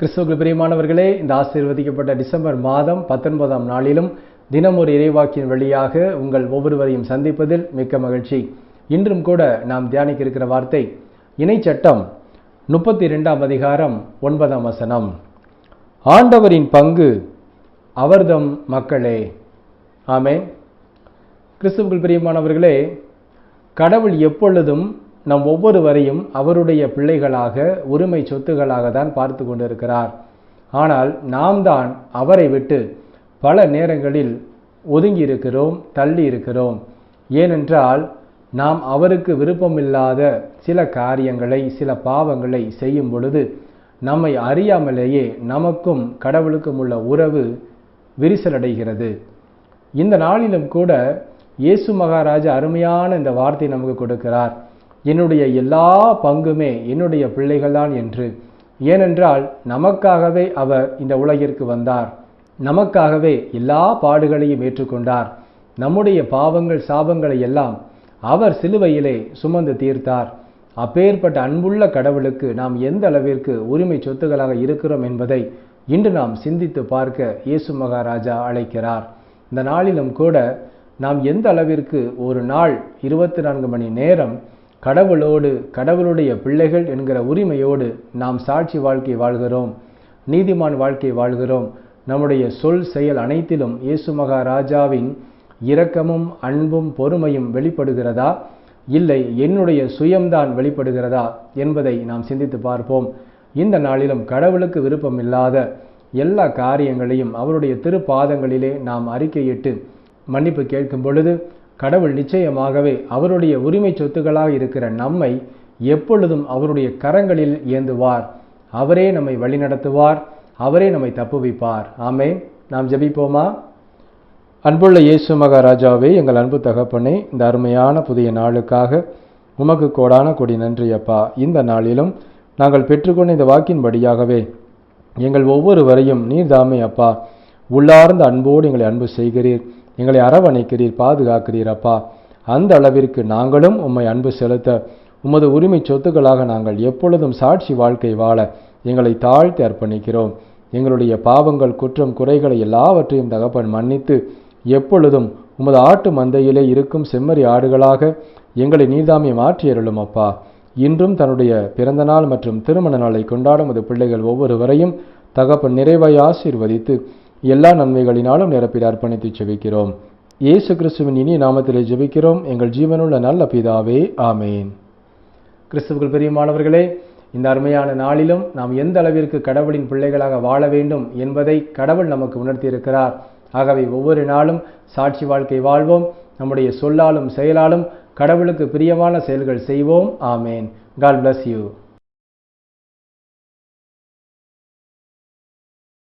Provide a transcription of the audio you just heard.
கிறிஸ்துவுக்கு பிரியமானவர்களே இந்த ஆசீர்வதிக்கப்பட்ட டிசம்பர் மாதம் பத்தொன்பதாம் நாளிலும் தினம் ஒரு இறைவாக்கின் வழியாக உங்கள் ஒவ்வொருவரையும் சந்திப்பதில் மிக்க மகிழ்ச்சி. இன்றும் கூட நாம் தியானிக்க இருக்கிற வார்த்தை இணைச்சட்டம் முப்பத்தி ரெண்டாம் அதிகாரம் ஒன்பதாம் வசனம். ஆண்டவரின் பங்கு அவர்தம் மக்களே. ஆமே கிறிஸ்துவுக்குள் பிரியமானவர்களே கடவுள் எப்பொழுதும் நம் ஒவ்வொருவரையும் அவருடைய பிள்ளைகளாக உரிமை சொத்துகளாக தான் பார்த்து கொண்டிருக்கிறார். ஆனால் நாம் தான் அவரை விட்டு பல நேரங்களில் ஒதுங்கி இருக்கிறோம் தள்ளி இருக்கிறோம் ஏனென்றால் நாம் அவருக்கு விருப்பமில்லாத சில காரியங்களை சில பாவங்களை செய்யும் பொழுது நம்மை அறியாமலேயே நமக்கும் கடவுளுக்கும் உள்ள உறவு விரிசலடைகிறது. இந்த நாளிலும் கூட இயேசு மகாராஜா அருமையான இந்த வார்த்தை நமக்கு கொடுக்கிறார். என்னுடைய எல்லா பங்குமே என்னுடைய பிள்ளைகள்தான் என்று. ஏனென்றால் நமக்காகவே அவர் இந்த உலகிற்கு வந்தார். நமக்காகவே எல்லா பாடுகளையும் ஏற்றுக்கொண்டார். நம்முடைய பாவங்கள் சாபங்களை எல்லாம் அவர் சிலுவையிலே சுமந்து தீர்த்தார். அப்பேற்பட்ட அன்புள்ள கடவுளுக்கு நாம் எந்த அளவிற்கு உரிமை சொத்துகளாக இருக்கிறோம் என்பதை இன்று நாம் சிந்தித்து பார்க்க இயேசு மகாராஜா அழைக்கிறார். இந்த நாளிலும் கூட நாம் எந்த அளவிற்கு ஒரு நாள் இருபத்தி நான்கு மணி நேரம் கடவுளோடு கடவுளுடைய பிள்ளைகள் என்கிற உரிமையோடு நாம் சாட்சி வாழ்க்கை வாழ்கிறோம் நீதிமான் வாழ்க்கை வாழ்கிறோம். நம்முடைய சொல் செயல் அனைத்திலும் இயேசு மகாராஜாவின் இரக்கமும் அன்பும் பொறுமையும் வெளிப்படுகிறதா? இல்லை என்னுடைய சுயம்தான் வெளிப்படுகிறதா? என்பதை நாம் சிந்தித்து பார்ப்போம். இந்த நாளிலும் கடவுளுக்கு விருப்பமில்லாத எல்லா காரியங்களையும் அவருடைய திருப்பாதங்களிலே நாம் அறிக்கையிட்டு மன்னிப்பு கேட்கும் பொழுது கடவுள் நிச்சயமாகவே அவருடைய உரிமை சொத்துக்களாக இருக்கிற நம்மை எப்பொழுதும் அவருடைய கரங்களில் ஏந்துவார். அவரே நம்மை வழிநடத்துவார். அவரே நம்மை தப்புவிப்பார். ஆமே நாம் ஜெபிப்போமா? அன்புள்ள இயேசு மகாராஜாவே எங்கள் அன்பு தகப்பனே இந்த அருமையான புதிய நாளுக்காக உமக்கு கோடான கொடி நன்றி அப்பா. இந்த நாளிலும் நாங்கள் பெற்றுக்கொண்ட இந்த வாக்கின்படியாகவே எங்கள் ஒவ்வொருவரையும் நீர்தாமே அப்பா. உள்ளார்ந்த அன்போடு எங்களை அன்பு செய்கிறீர். எங்களை அரவணைக்கிறீர் பாதுகாக்கிறீர் அப்பா. அந்த அளவிற்கு நாங்களும் உம்மை அன்பு செலுத்த உமது உரிமை சொத்துக்களாக நாங்கள் எப்பொழுதும் சாட்சி வாழ்க்கை வாழ எங்களை தாழ்த்தி அர்ப்பணிக்கிறோம். எங்களுடைய பாவங்கள் குற்றம் குறைகளை எல்லாவற்றையும் தகப்பன் மன்னித்து எப்பொழுதும் உமது ஆட்டு மந்தையிலே இருக்கும் செம்மறி ஆடுகளாக எங்களை நீதாமே மாற்றியருளும் அப்பா. இன்றும் தன்னுடைய பிறந்த நாள் மற்றும் திருமண நாளை கொண்டாடும் அது பிள்ளைகள் ஒவ்வொருவரையும் தகப்பன் நிறைவாய் ஆசீர்வதித்து எல்லா நன்மைகளினாலும் நிரப்பிட அர்ப்பணித்து ஜெபிக்கிறோம். இயேசு கிறிஸ்துவின் இனிய நாமத்திலே ஜெபிக்கிறோம். எங்கள் ஜீவனுள்ள நல்ல பிதாவே ஆமேன். கிறிஸ்துவுக்குள் பிரியமானவர்களே இந்த அருமையான நாளிலும் நாம் எந்த அளவிற்கு கடவுளின் பிள்ளைகளாக வாழ வேண்டும் என்பதை கடவுள் நமக்கு உணர்த்தியிருக்கிறார். ஆகவே ஒவ்வொரு நாளும் சாட்சி வாழ்க்கை வாழ்வோம். நம்முடைய சொல்லாலும் செயலாலும் கடவுளுக்கு பிரியமான செயல்கள் செய்வோம். ஆமேன். God bless you